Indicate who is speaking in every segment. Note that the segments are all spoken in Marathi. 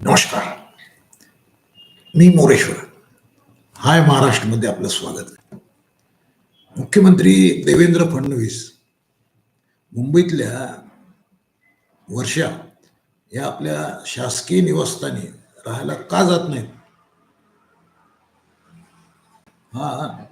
Speaker 1: नमस्कार. मी मोरेश्वर. हाय महाराष्ट्रमध्ये आपलं स्वागत. मुख्यमंत्री देवेंद्र फडणवीस मुंबईतल्या वर्षा या आपल्या शासकीय निवासस्थानी राहायला का जात नाहीत? हा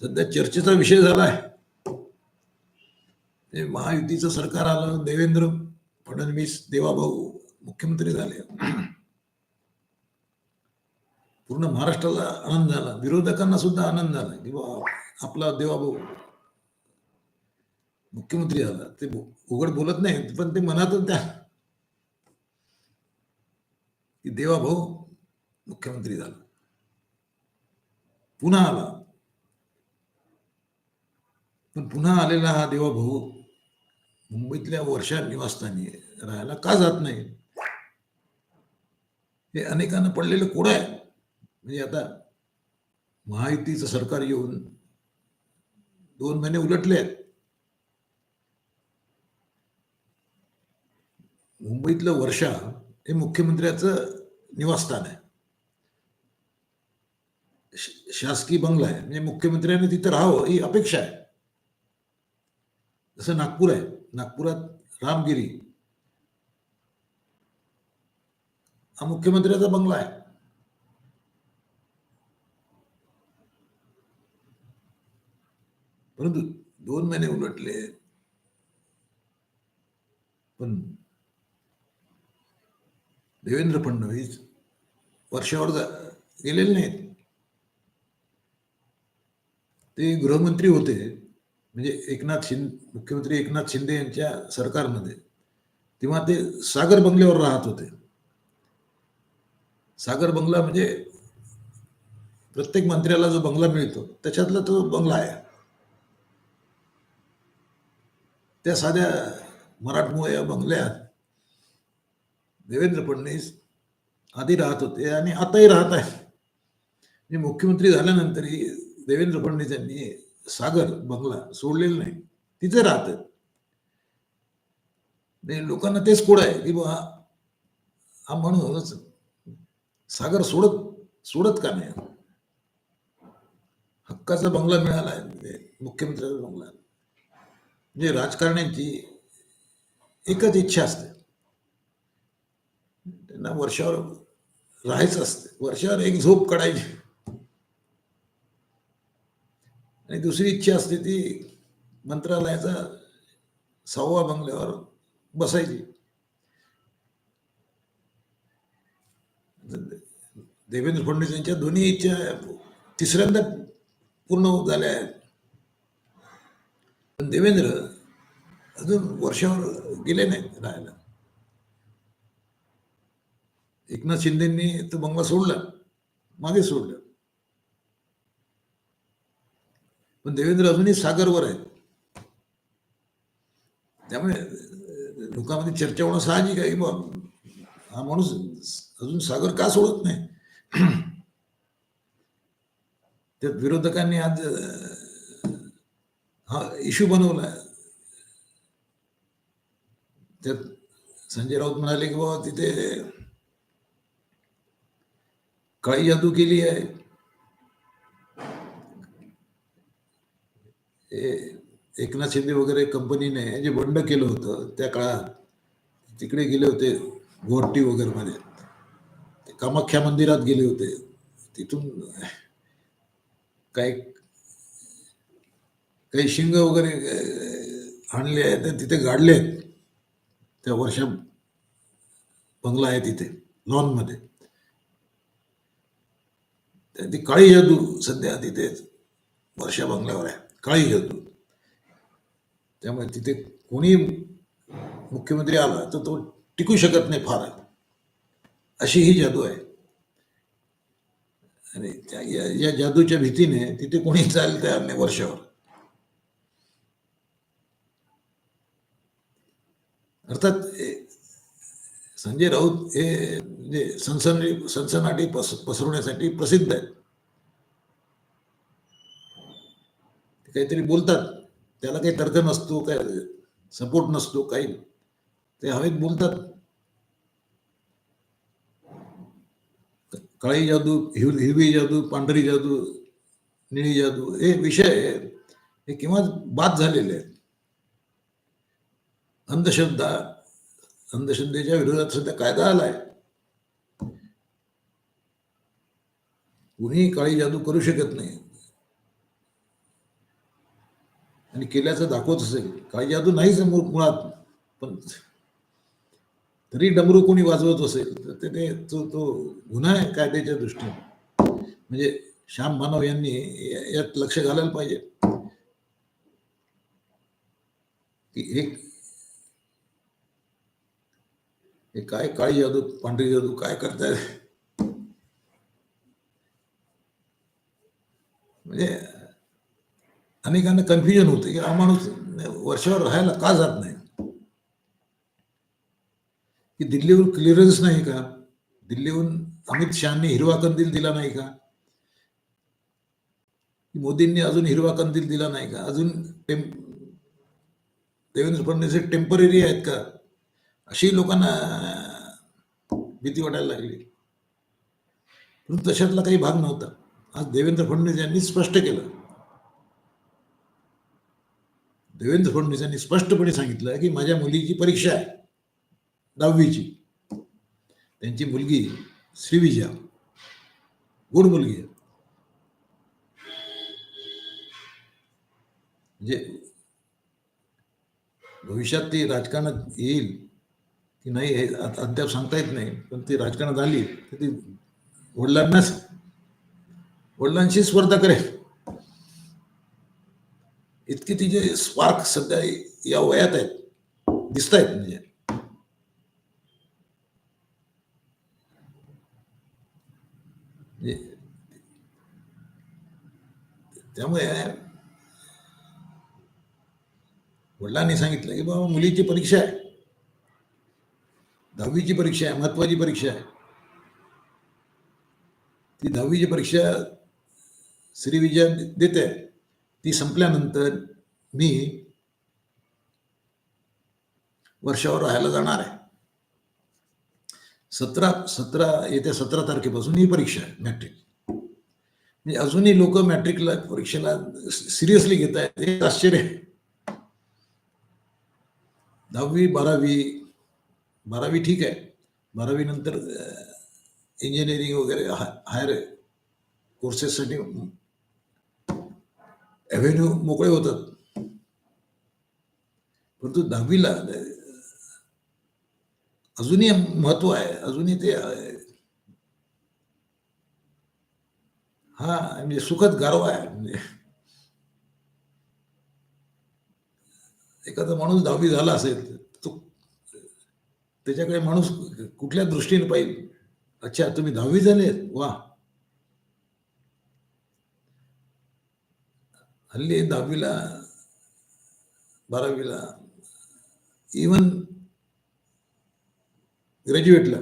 Speaker 1: सध्या चर्चेचा विषय झाला आहे. ते महायुतीचं सरकार आलं देवेंद्र फडणवीस देवाभाऊ मुख्यमंत्री झाले. पूर्ण महाराष्ट्राला आनंद झाला. विरोधकांना सुद्धा आनंद झाला की बा आपला देवाभाऊ मुख्यमंत्री झाला. ते उघड बोलत नाही पण ते मनातच त्या की देवाभाऊ मुख्यमंत्री झाला. पुन्हा आला. पण पुन्हा आलेला हा देवाभाऊ मुंबईतल्या वर्षा निवासस्थानी राहायला का जात नाही? हे अनेकांना पडलेलं कोड आहे. म्हणजे आता महायुतीचं सरकार येऊन दोन महिने उलटले आहेत. मुंबईतलं वर्षा हे मुख्यमंत्र्याचं निवासस्थान आहे. शासकीय बंगला आहे. म्हणजे मुख्यमंत्र्यांनी तिथं राहावं ही अपेक्षा आहे. जसं नागपूर आहे. नागपुरात रामगिरी हा मुख्यमंत्र्याचा बंगला आहे. परंतु दोन महिने उलटले. पण देवेंद्र फडणवीस वर्षावर गेलेले नाहीत. ते गृहमंत्री होते म्हणजे एकनाथ शिंदे मुख्यमंत्री एकनाथ शिंदे यांच्या सरकारमध्ये. तेव्हा ते सागर बंगल्यावर राहत होते. सागर बंगला म्हणजे प्रत्येक मंत्र्याला जो बंगला मिळतो त्याच्यातला तो बंगला आहे. त्या साध्या मराठमोळ्या या बंगल्यात देवेंद्र फडणवीस आधी राहत होते आणि आताही राहत आहे म्हणजे मुख्यमंत्री झाल्यानंतरही देवेंद्र फडणवीस यांनी सागर बंगला सोडलेला नाही. तिथे राहत म्हणजे लोकांना तेच कोड आहे की बा हा म्हणूनच सागर सोडत सोडत का नाही? हक्काचा बंगला मिळाला आहे म्हणजे मुख्यमंत्र्याचा बंगला. म्हणजे राजकारण्यांची एकच इच्छा असते. त्यांना वर्षावर राहायचं असते. वर्षावर एक झोप काढायची. आणि दुसरी इच्छा असते ती मंत्रालयाचा सहावा बंगल्यावर बसायची. देवेंद्र फडणवीस यांच्या दोन्ही इच्छा तिसऱ्यांदा पूर्ण झाल्या आहेत. पण देवेंद्र अजून वर्षावर गेले नाहीत राहायला. एकनाथ शिंदेनी तो बंगला सोडला मागे सोडला. पण देवेंद्र अजूनही सागरवर आहेत. त्यामुळे लोकांमध्ये चर्चा होणं साहजिक आहे. बा हा माणूस अजून सागर का सोडत नाही? त्यात विरोधकांनी आज हा इश्यू बनवला त्यात संजय राऊत म्हणाले की बाबा तिथे काळी जादू केली आहे. एकनाथ शिंदे वगैरे कंपनीने जे बंड केलं होतं त्या काळात तिकडे गेले होते गोरटी वगैरे मध्ये ते कामाख्या मंदिरात गेले होते. तिथून काही काही शिंग वगैरे आणले आहेत आणि तिथे गाडले आहेत. त्या वर्षा बंगला आहे तिथे लॉनमध्ये ती काळी जादू सध्या तिथे वर्षा बंगल्यावर आहे काळी जादू त्यामुळे तिथे कोणी मुख्यमंत्री आला तर तो टिकू शकत नाही फार. अशी ही जादू आहे. आणि त्या या जादूच्या भीतीने तिथे कोणी जायला तयार नाही वर्षावर? अर्थात संजय राऊत हे म्हणजे सनसनी सनसनाटी पस पसरवण्यासाठी प्रसिद्ध आहेत. ते काहीतरी बोलतात. त्याला काही तर्क नसतो काय सपोर्ट नसतो काही ते हवेत बोलतात. काळी जादू हिर हिरवी जादू पांढरी जादू निळी जादू हे विषय हे किंवा बाद झालेले आहेत. अंधश्रद्धा अंधश्रद्धेच्या विरोधात सध्या कायदा आलाय. कुणीही काळी जादू करू शकत नाही. आणि केल्याचं दाखवत असेल काळी जादू नाही समोर मुळात पण तरी डमरू कोणी वाजवत असेल तर ते- तो तो गुन्हा आहे कायद्याच्या दृष्टीने. म्हणजे श्याम मानव यांनी यात लक्ष घालायला पाहिजे. की एक हे काय काळी जादू पांढरी जादू काय करताय? म्हणजे अनेकांना कन्फ्युजन होतं की हा माणूस वर्षावर राहायला का जात नाही? की दिल्लीहून क्लिअरन्स नाही का? दिल्लीहून अमित शहानी हिरवा कंदील दिला नाही का? मोदींनी अजून हिरवा कंदील दिला नाही का? अजून टेम देवेंद्र फडणवीस हे टेंपररी आहेत का? अशी लोकांना भीती वाटायला लागली. परंतु तशातला काही भाग नव्हता. आज देवेंद्र फडणवीस यांनी स्पष्ट केलं. देवेंद्र फडणवीस यांनी स्पष्टपणे सांगितलं की माझ्या मुलीची परीक्षा आहे दहावीची. त्यांची मुलगी श्रीविजया गुड मुलगी आहे. म्हणजे भविष्यात ती राजकारणात येईल की नाही अद्याप सांगता येत नाही. पण ती राजकारणात आली, तर ती वडिलांनाच, वडिलांशी स्पर्धा करेल. इतके तिचे स्पार्क सध्या या वयात आहेत दिसत आहेत म्हणजे त्यामुळे वडिलांनी सांगितलं की बाबा मुलीची परीक्षा आहे. दहावीची परीक्षा आहे महत्वाची परीक्षा आहे. ती दहावीची परीक्षा श्रीविजया देते ती संपल्यानंतर मी वर्षावर राहायला जाणार आहे. सतरा सतरा येत्या सतरा तारखेपासून ही परीक्षा आहे मॅट्रिक म्हणजे अजूनही लोक मॅट्रिकला परीक्षेला सिरियसली घेत आहेत हे आश्चर्य आहे. दहावी बारावी बारावी ठीक आहे. बारावी नंतर इंजिनिअरिंग वगैरे हायर कोर्सेससाठी ॲव्हेन्यू मोकळे होतात. परंतु दहावीला अजूनही महत्त्व आहे अजूनही ते हा म्हणजे सुखद गारवा आहे म्हणजे. एखादा माणूस दहावी झाला असेल त्याच्याकडे माणूस कुठल्या दृष्टीने पाहिजे अच्छा तुम्ही दहावी झाले वा. हल्ली दहावीला बारावीला इवन ग्रॅज्युएटला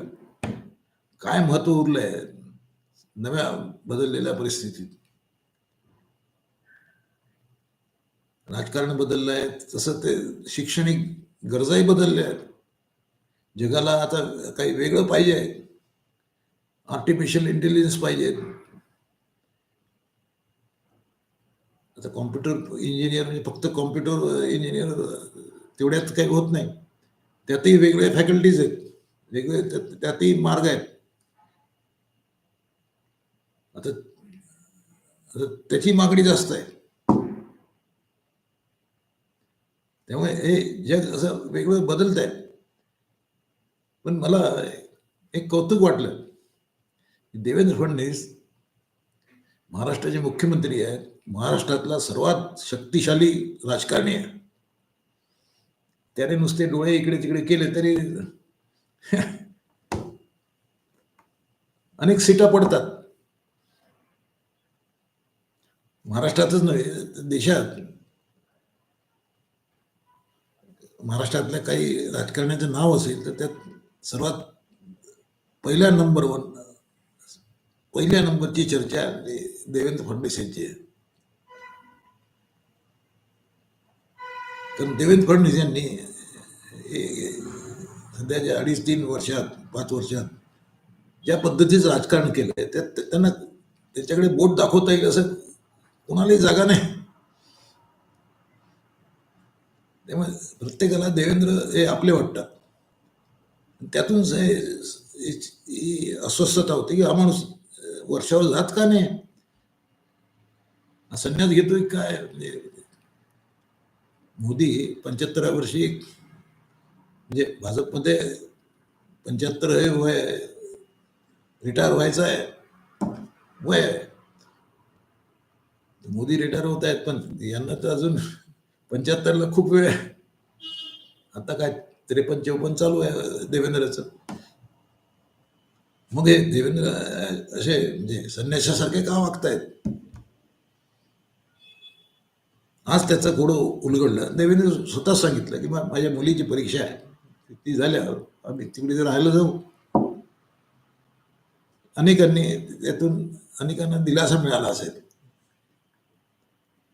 Speaker 1: काय महत्त्व उरलंय? नव्या बदललेल्या परिस्थितीत. राजकारण बदललं आहे तसं ते शैक्षणिक गरजाही बदलल्या आहेत. जगाला आता काही वेगळं पाहिजे. आर्टिफिशियल इंटेलिजन्स पाहिजे. आता कॉम्प्युटर इंजिनियर म्हणजे फक्त कॉम्प्युटर इंजिनियर तेवढ्यात काही होत नाही. त्यातही वेगवेगळ्या फॅकल्टीज आहेत. वेगळे त्यातही मार्ग आहेत. आता आता त्याची मागणी जास्त आहे. त्यामुळे हे जग असं वेगवेगळं बदलत आहे पण मला एक कौतुक वाटलं देवेंद्र फडणवीस महाराष्ट्राचे मुख्यमंत्री आहेत. महाराष्ट्रातला सर्वात शक्तिशाली राजकारणी आहे. त्याने नुसते डोळे इकडे तिकडे केले तरी अनेक सीटा पडतात. महाराष्ट्रातच नव्हे देशात. महाराष्ट्रातल्या काही राजकारण्याचं नाव असेल तर त्यात सर्वात पहिल्या नंबर वन पहिल्या नंबरची चर्चा म्हणजे देवेंद्र फडणवीस यांची आहे. कारण देवेंद्र फडणवीस यांनी सध्याच्या अडीच तीन वर्षात पाच वर्षात ज्या पद्धतीचं राजकारण केलंय त्यात त्यांना त्याच्याकडे बोट दाखवता येईल असं कोणालाही जागा नाही. त्यामुळे प्रत्येकाला देवेंद्र हे आपले वाटतात. त्यातून अस्वस्थता होती की हा माणूस वर्षावर जात का नाही? संन्यास घेतोय काय? म्हणजे मोदी पंच्याहत्तर वर्षी म्हणजे भाजपमध्ये पंच्याहत्तर हे वय रिटायर व्हायचं आहे. वय आहे. मोदी रिटायर होत आहेत पण यांना तर अजून पंच्याहत्तरला खूप वेळ आहे. आता काय त्रेपन्न चौपन्न चालू आहे देवेंद्रचं. मग हे देवेंद्र असे म्हणजे संन्याशासारखे का वागतायत? आज त्याचं घोडं उलगडलं. देवेंद्र स्वतः सांगितलं की माझ्या मुलीची परीक्षा आहे. ती झाल्यावर आम्ही तिकडे जर राहायला जाऊ. अनेकांनी त्यातून अनेकांना दिलासा मिळाला असेल.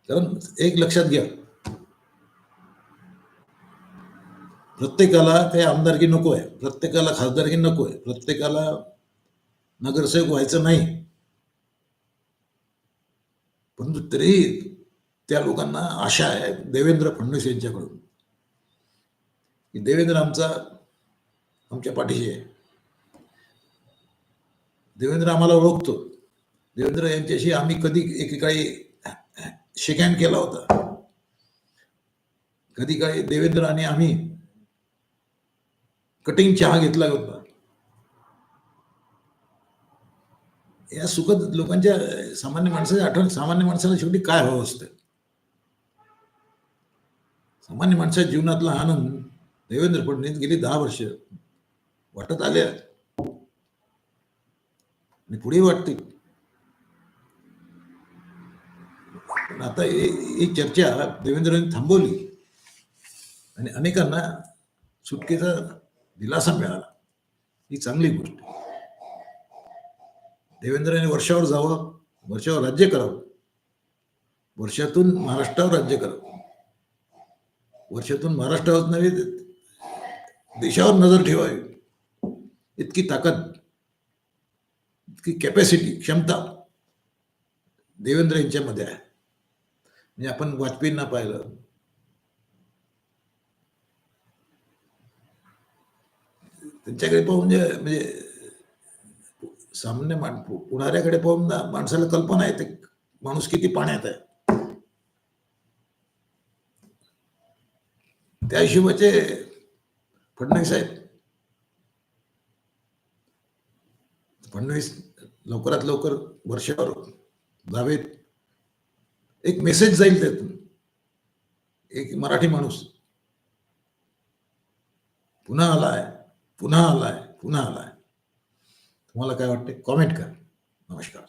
Speaker 1: कारण एक लक्षात घ्या प्रत्येकाला काही आमदारकी नको आहे. प्रत्येकाला खासदारकी नको आहे. प्रत्येकाला नगरसेवक व्हायचं नाही. परंतु तरीही त्या लोकांना आशा आहे देवेंद्र फडणवीस यांच्याकडून. की देवेंद्र आमचा आमच्या पाठीशी आहे. देवेंद्र आम्हाला ओळखतो. देवेंद्र यांच्याशी आम्ही कधी एकेकाळी शेक हँड केला होता. कधी काही देवेंद्र आणि आम्ही कटिंग चहा घेतला होता? या सुखद लोकांच्या सामान्य माणसाची आठवण सामान्य माणसाला शेवटी काय हवं असतं? सामान्य माणसाच्या जीवनातला आनंद देवेंद्र फडणवीस गेली दहा वर्ष वाटत आले आणि पुढे वाटते. पण आता ही चर्चा देवेंद्रांनी थांबवली. आणि अनेकांना सुटकेचा दिलासा मिळाला. ही चांगली गोष्ट. देवेंद्र देवेंद्राने वर्षावर जावं वर्षावर राज्य करावं. वर्षातून महाराष्ट्रावर राज्य करावं. वर्षातून महाराष्ट्रावर नव्हे देशावर नजर ठेवावी. इतकी ताकद इतकी कॅपॅसिटी क्षमता देवेंद्र यांच्यामध्ये आहे. म्हणजे आपण वाजपेयींना पाहिलं त्यांच्याकडे पाहून म्हणजे म्हणजे सामान्य माण पुढाऱ्याकडे पाहून ना माणसाला कल्पना येते माणूस किती पाण्यात आहे त्या हिशोबाचे फडणवीस आहेत फडणवीस लवकरात लवकर वर्षावर जावेत एक मेसेज जाईल त्यातून एक मराठी माणूस पुन्हा आलाय पुन्हा आलाय पुन्हा आलाय. तुम्हाला काय वाटते कॉमेंट करा. नमस्कार.